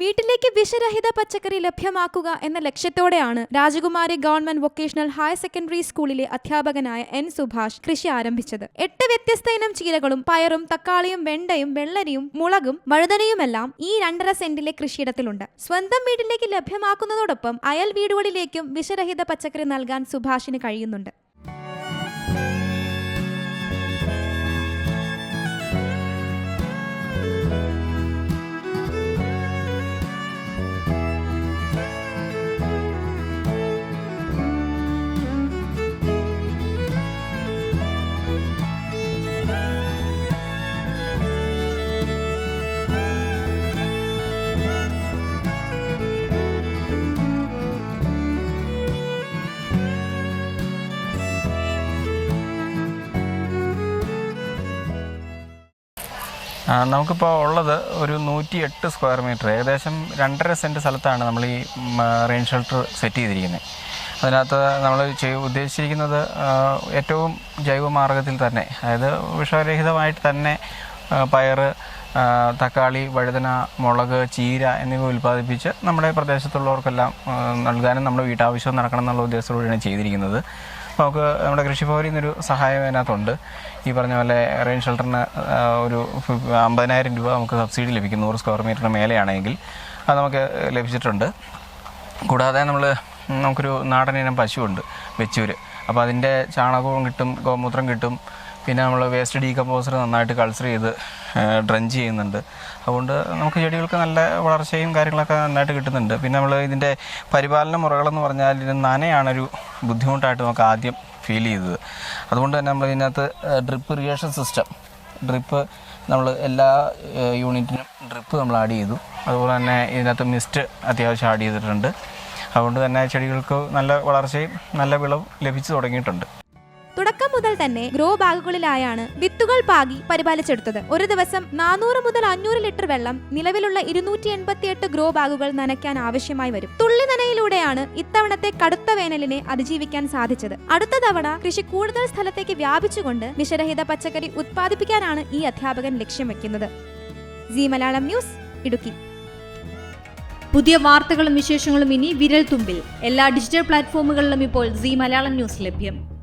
വീട്ടിലേക്ക് വിഷരഹിത പച്ചക്കറി ലഭ്യമാക്കുക എന്ന ലക്ഷ്യത്തോടെയാണ് രാജകുമാരി ഗവൺമെന്റ് വൊക്കേഷണൽ ഹയർ സെക്കൻഡറി സ്കൂളിലെ അധ്യാപകനായ എൻ സുഭാഷ് കൃഷി ആരംഭിച്ചത്. എട്ട് വ്യത്യസ്ത ഇനം ചീരകളും പയറും തക്കാളിയും വെണ്ടയും വെള്ളരിയും മുളകും വഴുതനയുമെല്ലാം ഈ രണ്ടര സെന്റിലെ കൃഷിയിടത്തിലുണ്ട്. സ്വന്തം വീട്ടിലേക്ക് ലഭ്യമാക്കുന്നതോടൊപ്പം അയൽ വീടുകളിലേക്കും വിഷരഹിത പച്ചക്കറി നൽകാൻ സുഭാഷിന് കഴിയുന്നുണ്ട്. നമുക്കിപ്പോൾ ഉള്ളത് ഒരു നൂറ്റി എട്ട് സ്ക്വയർ മീറ്റർ ഏകദേശം രണ്ടര സെന്റ് സ്ഥലത്താണ് നമ്മൾ ഈ റെയിൻ ഷെൽട്ടർ സെറ്റ് ചെയ്തിരിക്കുന്നത് അതിനകത്ത് നമ്മൾ ചെയ് ഉദ്ദേശിച്ചിരിക്കുന്നത് ഏറ്റവും ജൈവ മാർഗത്തിൽ തന്നെ അതായത് വിഷരഹിതമായിട്ട് തന്നെ പയർ തക്കാളി വഴുതന മുളക് ചീര എന്നിവ ഉൽപ്പാദിപ്പിച്ച് നമ്മുടെ പ്രദേശത്തുള്ളവർക്കെല്ലാം നൽകാനും നമ്മുടെ വീട്ടാവശ്യം നടക്കണം എന്നുള്ള ഉദ്ദേശത്തോടെയാണ് ചെയ്തിരിക്കുന്നത്. നമുക്ക് നമ്മുടെ കൃഷിഭവനിൽ നിന്നൊരു സഹായം അതിനകത്തുണ്ട്. ഈ പറഞ്ഞ പോലെ റെയിൻ ഷെൽട്ടറിന് ഒരു അമ്പതിനായിരം രൂപ നമുക്ക് സബ്സിഡി ലഭിക്കും. നൂറ് സ്ക്വയർ മീറ്ററിന് മേലെയാണെങ്കിൽ അത് നമുക്ക് ലഭിച്ചിട്ടുണ്ട്. കൂടാതെ നമ്മൾ നമുക്കൊരു നാടൻ ഇനം പശുവുണ്ട് വെച്ചൂര്. അപ്പോൾ അതിന്റെ ചാണകവും കിട്ടും ഗോമൂത്രം കിട്ടും. പിന്നെ നമ്മൾ വേസ്റ്റ് ഡീകമ്പോസർ നന്നായിട്ട് കൾച്ചർ ചെയ്ത് ഡ്രഞ്ച് ചെയ്യുന്നുണ്ട്. അതുകൊണ്ട് നമുക്ക് ചെടികൾക്ക് നല്ല വളർച്ചയും കാര്യങ്ങളൊക്കെ നന്നായിട്ട് കിട്ടുന്നുണ്ട്. പിന്നെ നമ്മൾ ഇതിന്റെ പരിപാലന മുറകളെന്ന് പറഞ്ഞാൽ ഇതിന് നനയാണൊരു ബുദ്ധിമുട്ടായിട്ട് നമുക്ക് ആദ്യം ഫീൽ ചെയ്തത്. അതുകൊണ്ട് തന്നെ നമ്മൾ ഇതിനകത്ത് ഡ്രിപ്പ് ഇറിഗേഷൻ സിസ്റ്റം ഡ്രിപ്പ് നമ്മൾ എല്ലാ യൂണിറ്റിനും ഡ്രിപ്പ് നമ്മൾ ആഡ് ചെയ്തു. അതുപോലെ തന്നെ ഇതിനകത്ത് മിസ്റ്റ് അത്യാവശ്യം ആഡ് ചെയ്തിട്ടുണ്ട്. അതുകൊണ്ട് തന്നെ ചെടികൾക്ക് നല്ല വളർച്ചയും നല്ല വിളവും ലഭിച്ചു തുടങ്ങിയിട്ടുണ്ട്. തുടക്കം മുതൽ തന്നെ ഗ്രോ ബാഗുകളിലായാണ് വിത്തുകൾ പാകി പരിപാലിച്ചെടുത്തത്. ഒരു ദിവസം നാനൂറ് മുതൽ അഞ്ഞൂറ് ലിറ്റർ വെള്ളം നിലവിലുള്ള ഇരുന്നൂറ്റി എൺപത്തിയെട്ട് ഗ്രോ ബാഗുകൾ നനയ്ക്കാൻ ആവശ്യമായി വരും. തുള്ളി നനയിലൂടെയാണ് ഇത്തവണത്തെ കടുത്ത വേനലിനെ അതിജീവിക്കാൻ സാധിച്ചത്. അടുത്ത തവണ കൃഷി കൂടുതൽ സ്ഥലത്തേക്ക് വ്യാപിച്ചുകൊണ്ട് വിഷരഹിത പച്ചക്കറി ഉത്പാദിപ്പിക്കാനാണ് ഈ അധ്യാപകൻ ലക്ഷ്യം വെക്കുന്നത്. G Malayalam news Idukki. പുതിയ വാർത്തകളും വിശേഷങ്ങളും ഇനി വിരൽ തുമ്പിൽ എല്ലാ ഡിജിറ്റൽ പ്ലാറ്റ്ഫോമുകളിലും ഇപ്പോൾ സി മലയാളം ന്യൂസ് ലഭ്യം.